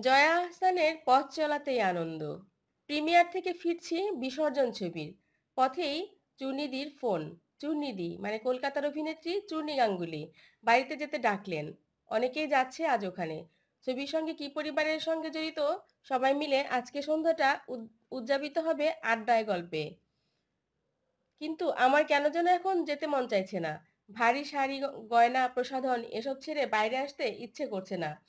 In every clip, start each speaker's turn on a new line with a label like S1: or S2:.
S1: জয়া আহসানের পথ চলাতেই আনন্দ। প্রিমিয়ার থেকে ফিরছি বিসর্জন ছবির। পথেই চূর্ণিদির ফোন। চূর্ণিদি মানে কলকাতার অভিনেত্রী চূর্ণি গাঙ্গুলি, বাড়িতে যেতে ডাকলেন। অনেকেই যাচ্ছে আজ ওখানে। ছবির সঙ্গে কি পরিবারের সঙ্গে জড়িত সবাই মিলে আজকে সন্ধ্যাটা উদ- উদযাপিত হবে আড্ডায় গল্পে। কিন্তু আমার কেন যেন এখন যেতে মন চাইছে না। ভারী শাড়ি, গয়না, প্রসাধন এসব ছেড়ে বাইরে আসতে ইচ্ছে করছে না।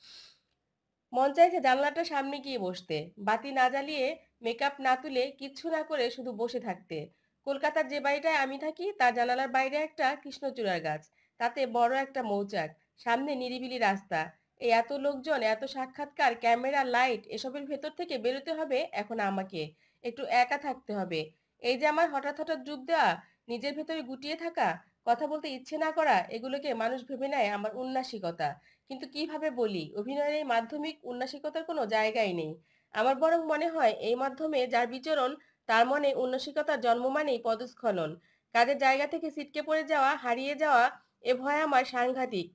S1: মন চাইছে জানলাটার সামনে গিয়ে বসতে। বাতি না জ্বালিয়ে মেকআপ না তুলে কিচ্ছু না করে শুধু বসে থাকতে। কলকাতার যে বাড়িটায় আমি থাকি, তার জানালার বাইরে একটা কৃষ্ণচূড়ার গাছ। তাতে বড় একটা মৌচাক, সামনে নিরিবিলি রাস্তা। এই এত লোকজন, এত সাক্ষাৎকার, ক্যামেরা, লাইট, এসবের ভেতর থেকে বেরোতে হবে এখন আমাকে। একটু একা থাকতে হবে। এই যে আমার হঠাৎ হঠাৎ ডুব দেওয়া নিজের ভেতরে গুটিয়ে থাকা, কথা বলতে ইচ্ছে না করা, এগুলোকে মানুষ ভেবে নেয় আমার উন্নাসিকতা। কিন্তু কীভাবে বলি? অভিনয়ের এই মাধ্যমিক উন্নাসিকতার কোনো জায়গাই নেই। আমার বরং মনে হয় এই মাধ্যমে যার বিচরণ, তার মনে উন্নাসিকতার জন্ম মানেই পদস্খলন। কাজের জায়গা থেকে ছিটকে পড়ে যাওয়া, হারিয়ে যাওয়া, এ ভয় আমার সাংঘাতিক।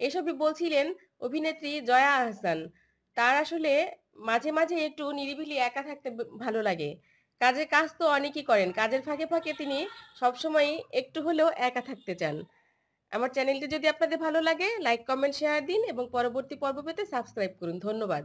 S1: এসবই বলছিলেন অভিনেত্রী জয়া আহসান। তার আসলে মাঝে মাঝে একটু নিরিবিলি একা থাকতে ভালো লাগে। কাজের কাজ তো অনেকই করেন। কাজের ফাঁকে ফাঁকে তিনি সবসময় একটু হলেও একা থাকতে চান। আমার চ্যানেলটি যদি আপনাদের ভালো লাগে, লাইক, কমেন্ট, শেয়ার দিন এবং পরবর্তী পর্ব পেতে সাবস্ক্রাইব করুন। ধন্যবাদ।